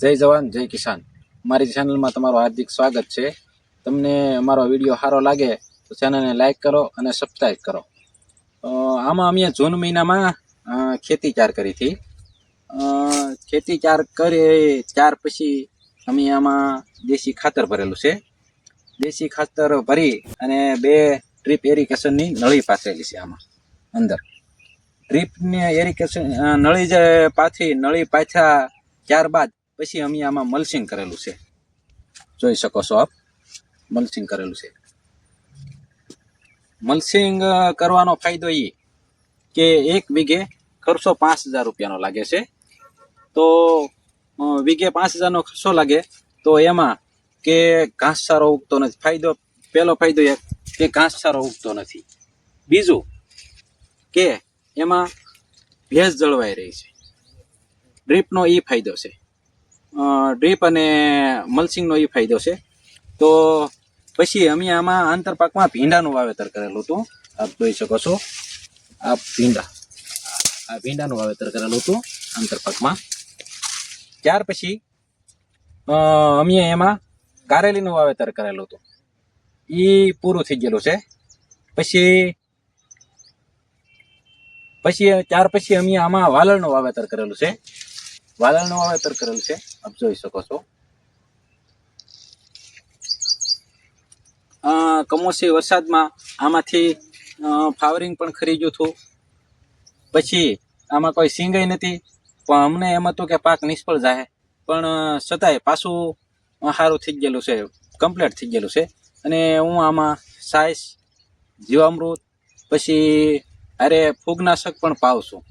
જય જવાન, જય કિસાન. મારી ચેનલમાં તમારું હાર્દિક સ્વાગત છે. તમને અમારો વીડિયો સારો લાગે તો ચેનલને લાઇક કરો અને સબસ્ક્રાઈબ કરો. આમાં અમે જૂન મહિનામાં ખેતી ચાર કરી હતી. ખેતી ચાર કરી, ત્યાર પછી અમે આમાં દેશી ખાતર ભરેલું છે. દેશી ખાતર ભરી અને બે ડ્રીપ એરિકેશનની નળી પાથરેલી છે આમાં, અંદર. ડ્રીપને એરિકેશન નળી જે પાથી, નળી પાછા ત્યારબાદ પછી અમે આમાં મલ્સિંગ કરેલું છે. જોઈ શકો છો આપ? મલ્સિંગ કરેલું છે. મલ્સિંગ કરવાનો ફાયદો એ કે એક વીઘે ખર્ચો પાંચ હજાર રૂપિયાનો લાગે છે. તો વીઘે પાંચ હજારનો ખર્ચો લાગે તો એમાં કે ઘાસ સારો ઉગતો નથી. ફાયદો, પહેલો ફાયદો એક કે ઘાસ સારો ઉગતો નથી. બીજું કે એમાં ભેજ જળવાઈ રહી છે. ડ્રીપનો એ ફાયદો છે. ડ્રીપ અને મલ્સિંગનો એ ફાયદો છે. તો પછી અમે આમાં આંતરપાકમાં ભીંડાનું વાવેતર કરેલું હતું. આપ જોઈ શકો છો. આ ભીંડા. આ ભીંડાનું વાવેતર કરેલું હતું આંતરપાકમાં ત્યાર પછી અમે એમાં કારેલીનું વાવેતર કરેલું હતું. એ પૂરું થઈ ગયેલું છે. પછી પછી, ત્યાર પછી અમે આમાં વાલળનું વાવેતર કરેલું છે. વાલળનું વાવેતર કરેલું છે. આપ જોઈ શકો છો. કમોસમી વરસાદમાં આમાંથી ફાવરિંગ પણ ખરી ગયું હતું. પછી આમાં કોઈ સિંગાઈ નથી, પણ અમને એમ હતું કે પાક નિષ્ફળ જાય પણ છતાંય પાછું સારું થઈ ગયેલું છે, કમ્પ્લીટ થઈ ગયેલું છે. અને હું આમાં સાઈસ, જીવામૃત, પછી, અરે, ફૂગનાશક પણ પાઉં છું.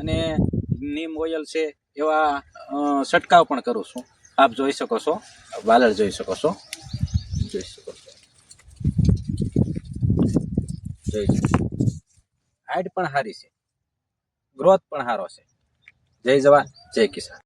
અને, નીમ ઓઇલ છે એવા છંટકાવ પણ કરું છું. આપ જોઈ શકો છો, વાલર જોઈ શકો છો. જોઈ શકો છો. જોઈ શકો હાઈટ પણ સારી છે. ગ્રોથ પણ સારો છે. જય જવાન, જય કિસાન.